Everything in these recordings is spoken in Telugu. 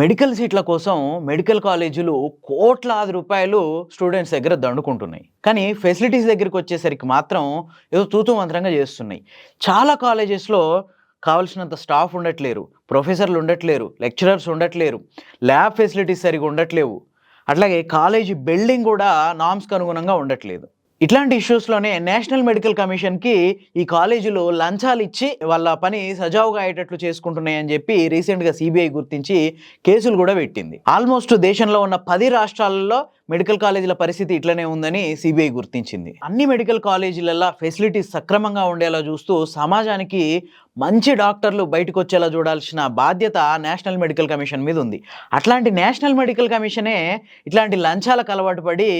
మెడికల్ సీట్ల కోసం మెడికల్ కాలేజీలు కోట్లాది రూపాయలు స్టూడెంట్స్ దగ్గర దండుకుంటున్నాయి. కానీ ఫెసిలిటీస్ దగ్గరికి వచ్చేసరికి మాత్రం ఏదో తూతూ మంత్రంగా చేస్తున్నాయి. చాలా కాలేజెస్లో కావలసినంత స్టాఫ్ ఉండట్లేరు ప్రొఫెసర్లు ఉండట్లేరు లెక్చరర్స్ ఉండట్లేరు ల్యాబ్ ఫెసిలిటీస్ సరిగా ఉండట్లేవు. అట్లాగే కాలేజీ బిల్డింగ్ కూడా నామ్స్కి అనుగుణంగా ఉండట్లేదు. ఇట్లాంటి ఇష్యూస్లోనే నేషనల్ మెడికల్ కమిషన్కి ఈ కాలేజీలు లంచాలు ఇచ్చి వాళ్ళ పని సజావుగా అయ్యేటట్లు చేసుకుంటున్నాయని చెప్పి రీసెంట్గా సిబిఐ గుర్తించి కేసులు కూడా పెట్టింది. ఆల్మోస్ట్ దేశంలో ఉన్న పది రాష్ట్రాలలో మెడికల్ కాలేజీల పరిస్థితి ఇట్లనే ఉందని సిబిఐ గుర్తించింది. అన్ని మెడికల్ కాలేజీలలో ఫెసిలిటీస్ సక్రమంగా ఉండేలా చూస్తూ సమాజానికి మంచి డాక్టర్లు బయటకు వచ్చేలా చూడాల్సిన బాధ్యత నేషనల్ మెడికల్ కమిషన్ మీద ఉంది. అట్లాంటి నేషనల్ మెడికల్ కమిషనే ఇట్లాంటి లంచాలకు అలవాటు పడి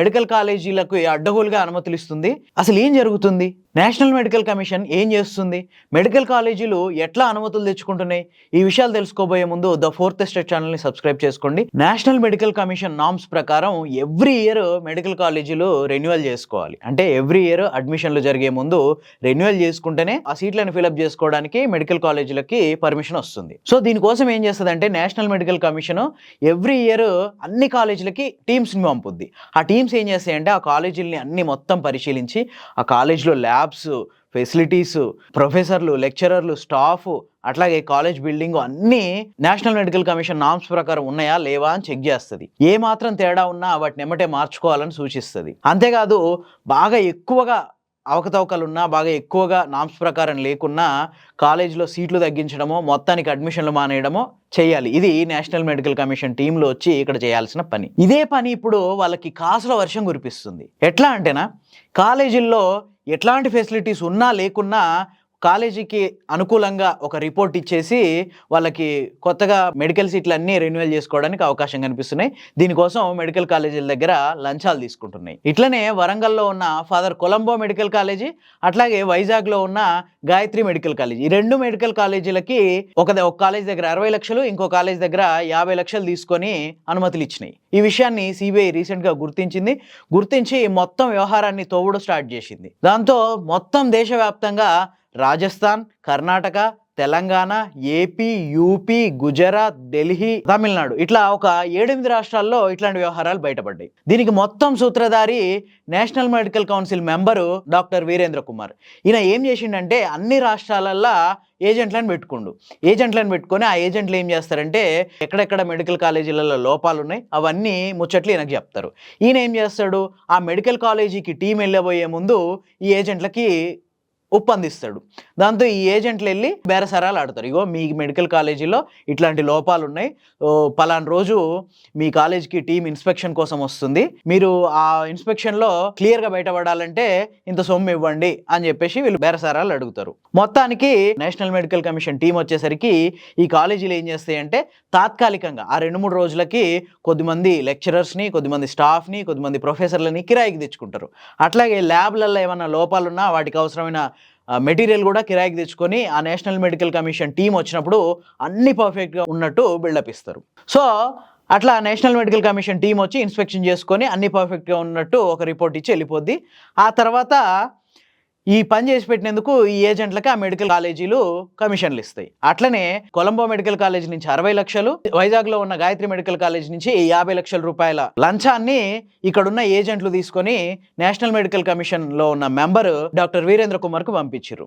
మెడికల్ కాలేజీలకు అడ్డగోలుగా అనుమతులు ఇస్తుంది అసలు ఏం జరుగుతుంది? నేషనల్ మెడికల్ కమిషన్ ఏం చేస్తుంది? మెడికల్ కాలేజీలు ఎట్లా అనుమతులు తెచ్చుకుంటున్నాయి? ఈ విషయాలు తెలుసుకోబోయే ముందు ద ఫోర్త్ స్టేట్ ఛానల్ని సబ్స్క్రైబ్ చేసుకోండి. నేషనల్ మెడికల్ కమిషన్ నామ్స్ ప్రకారం ఎవ్రీ ఇయర్ మెడికల్ కాలేజీలు రెన్యువల్ చేసుకోవాలి. అంటే ఎవ్రీ ఇయర్ అడ్మిషన్లు జరిగే ముందు రెన్యువల్ చేసుకుంటేనే ఆ సీట్లను ఫిలప్ చేసుకోవడానికి మెడికల్ కాలేజీలకి పర్మిషన్ వస్తుంది. సో దీనికోసం ఏం చేస్తుంది అంటే national medical commission every year అన్ని కాలేజీలకి టీమ్స్ని పంపుద్ది. ఆ టీమ్స్ ఏం చేస్తాయంటే ఆ కాలేజీలని అన్ని మొత్తం పరిశీలించి ఆ కాలేజీలో ల్యాబ్స్ ఫెసిలిటీస్ ప్రొఫెసర్లు లెక్చరర్లు స్టాఫ్ అట్లాగే కాలేజ్ బిల్డింగ్ అన్నీ నేషనల్ మెడికల్ కమిషన్ నామ్స్ ప్రకారం ఉన్నాయా లేవా అని చెక్ చేస్తుంది. ఏ మాత్రం తేడా ఉన్నా వాటిని ఎమ్మటే మార్చుకోవాలని సూచిస్తుంది. అంతేకాదు బాగా ఎక్కువగా అవకతవకలు ఉన్నా బాగా ఎక్కువగా నామ్స్ ప్రకారం లేకున్నా కాలేజీలో సీట్లు తగ్గించడమో మొత్తానికి అడ్మిషన్లు మానేయడమో చేయాలి. ఇది నేషనల్ మెడికల్ కమిషన్ టీంలో వచ్చి ఇక్కడ చేయాల్సిన పని. ఇదే పని ఇప్పుడు వాళ్ళకి కాసుల వర్షం కురిపిస్తుంది. ఎట్లా అంటేనా కాలేజీల్లో ఎట్లాంటి ఫెసిలిటీస్ ఉన్నా లేకున్నా కాలేజీకి అనుకూలంగా ఒక రిపోర్ట్ ఇచ్చేసి వాళ్ళకి కొత్తగా మెడికల్ సీట్లు అన్నీ రెన్యువల్ చేసుకోవడానికి అవకాశం కనిపిస్తున్నాయి. దీనికోసం మెడికల్ కాలేజీల దగ్గర లంచాలు తీసుకుంటున్నాయి. ఇట్లనే వరంగల్లో ఉన్న ఫాదర్ కొలంబో మెడికల్ కాలేజీ అట్లాగే వైజాగ్లో ఉన్న గాయత్రి మెడికల్ కాలేజీ. ఈ రెండు మెడికల్ కాలేజీలకి ఒక ఒక కాలేజ్ దగ్గర అరవై లక్షలు ఇంకో కాలేజ్ దగ్గర యాభై లక్షలు తీసుకొని అనుమతులు ఇచ్చినాయి. ఈ విషయాన్ని సిబిఐ రీసెంట్గా గుర్తించింది. గుర్తించి మొత్తం వ్యవహారాన్ని తోవుడు స్టార్ట్ చేసింది. దాంతో మొత్తం దేశవ్యాప్తంగా రాజస్థాన్ కర్ణాటక తెలంగాణ ఏపీ యూపీ గుజరాత్ ఢిల్లీ తమిళనాడు ఇట్లా ఒక ఏడెనిమిది రాష్ట్రాల్లో ఇట్లాంటి వ్యవహారాలు బయటపడ్డాయి. దీనికి మొత్తం సూత్రధారి national medical council member doctor Virendra Kumar. ఈయన ఏం చేసిండంటే అన్ని రాష్ట్రాలల్లో ఏజెంట్లను పెట్టుకుండు. ఏజెంట్లను పెట్టుకొని ఆ ఏజెంట్లు ఏం చేస్తారంటే ఎక్కడెక్కడ మెడికల్ కాలేజీలలో లోపాలు ఉన్నాయి అవన్నీ ముచ్చట్లు ఈయనకు చెప్తారు. ఈయన ఏం చేస్తాడు? ఆ మెడికల్ కాలేజీకి టీం వెళ్ళబోయే ముందు ఈ ఏజెంట్లకి ఒప్పందిస్తాడు. దాంతో ఈ ఏజెంట్లు వెళ్ళి బేరసరాలు ఆడతారు. ఇగో మీ మెడికల్ కాలేజీలో ఇట్లాంటి లోపాలు ఉన్నాయి. ఓ, పలానా రోజు మీ కాలేజీకి టీం ఇన్స్పెక్షన్ కోసం వస్తుంది. మీరు ఆ ఇన్స్పెక్షన్లో క్లియర్గా బయటపడాలంటే ఇంత సొమ్ము ఇవ్వండి అని చెప్పేసి వీళ్ళు బేరసరాలు అడుగుతారు. మొత్తానికి నేషనల్ మెడికల్ కమిషన్ టీం వచ్చేసరికి ఈ కాలేజీలు ఏం చేస్తాయంటే తాత్కాలికంగా ఆ రెండు మూడు రోజులకి కొద్దిమంది లెక్చరర్స్ని కొద్దిమంది స్టాఫ్ని కొద్దిమంది ప్రొఫెసర్లని కిరాయికి తెచ్చుకుంటారు. అట్లాగే ల్యాబ్లలో ఏమైనా లోపాలున్నా వాటికి అవసరమైన మెటీరియల్ కూడా కిరాయికి తెచ్చుకొని ఆ నేషనల్ మెడికల్ కమిషన్ టీం వచ్చినప్పుడు అన్ని పర్ఫెక్ట్గా ఉన్నట్టు బిల్డప్ ఇస్తారు. సో అట్లా నేషనల్ మెడికల్ కమిషన్ టీం వచ్చి ఇన్స్పెక్షన్ చేసుకొని అన్ని పర్ఫెక్ట్గా ఉన్నట్టు ఒక రిపోర్ట్ ఇచ్చి వెళ్ళిపోద్ది. ఆ తర్వాత ఈ పని చేసి పెట్టినందుకు ఈ ఏజెంట్లకి ఆ మెడికల్ కాలేజీలు కమిషన్లు ఇస్తాయి. అట్లనే కొలంబో మెడికల్ కాలేజ్ నుంచి అరవై లక్షలు వైజాగ్లో ఉన్న గాయత్రి మెడికల్ కాలేజ్ నుంచి యాభై లక్షల రూపాయల లంచాన్ని ఇక్కడున్న ఏజెంట్లు తీసుకొని నేషనల్ మెడికల్ కమిషన్లో ఉన్న మెంబర్ డాక్టర్ వీరేంద్ర కుమార్కు పంపించారు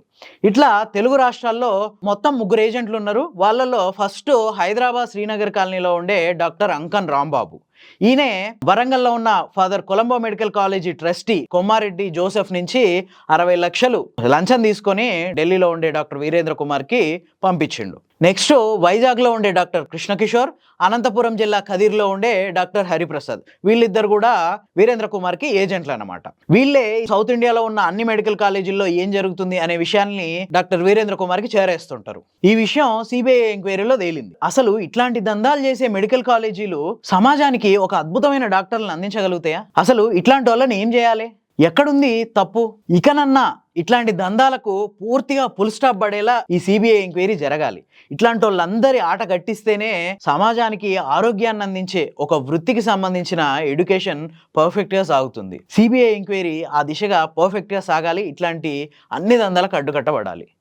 ఇట్లా తెలుగు రాష్ట్రాల్లో మొత్తం ముగ్గురు ఏజెంట్లు ఉన్నారు వాళ్ళలో ఫస్ట్ హైదరాబాద్ శ్రీనగర్ కాలనీలో ఉండే డాక్టర్ అంకన్ రాంబాబు. ఈయనే వరంగల్లో ఉన్న father Colombo medical college trustee Kommareddy Joseph నుంచి అరవై లక్షలు లంచం తీసుకొని ఢిల్లీలో ఉండే డాక్టర్ వీరేంద్ర కుమార్కి పంపించిండు. నెక్స్ట్ వైజాగ్లో ఉండే డాక్టర్ కృష్ణకిషోర్ అనంతపురం జిల్లా ఖదీర్లో ఉండే డాక్టర్ హరిప్రసాద్. వీళ్ళిద్దరు కూడా వీరేంద్ర కుమార్కి ఏజెంట్లు అనమాట వీళ్ళే సౌత్ ఇండియాలో ఉన్న అన్ని మెడికల్ కాలేజీల్లో ఏం జరుగుతుంది అనే విషయాన్ని డాక్టర్ వీరేంద్ర కుమార్కి చేరేస్తుంటారు. ఈ విషయం సిబిఐ ఎంక్వైరీలో తేలింది. అసలు ఇట్లాంటి దందాలు చేసే మెడికల్ కాలేజీలు సమాజానికి ఒక అద్భుతమైన డాక్టర్లను అందించగలుగుతాయా? అసలు ఇట్లాంటి వాళ్ళని ఏం చేయాలి? ఎక్కడుంది తప్పు? ఇకనన్నా ఇట్లాంటి దందాలకు పూర్తిగా ఫుల్ స్టాప్ పడేలా ఈ సిబిఐ ఎంక్వైరీ జరగాలి. ఇట్లాంటి వాళ్ళందరి ఆట కట్టిస్తేనే సమాజానికి ఆరోగ్యాన్ని అందించే ఒక వృత్తికి సంబంధించిన ఎడ్యుకేషన్ పర్ఫెక్ట్గా సాగుతుంది. సిబిఐ ఎంక్వైరీ ఆ దిశగా పర్ఫెక్ట్గా సాగాలి. ఇట్లాంటి అన్ని దందాలకు అడ్డుకట్టబడాలి.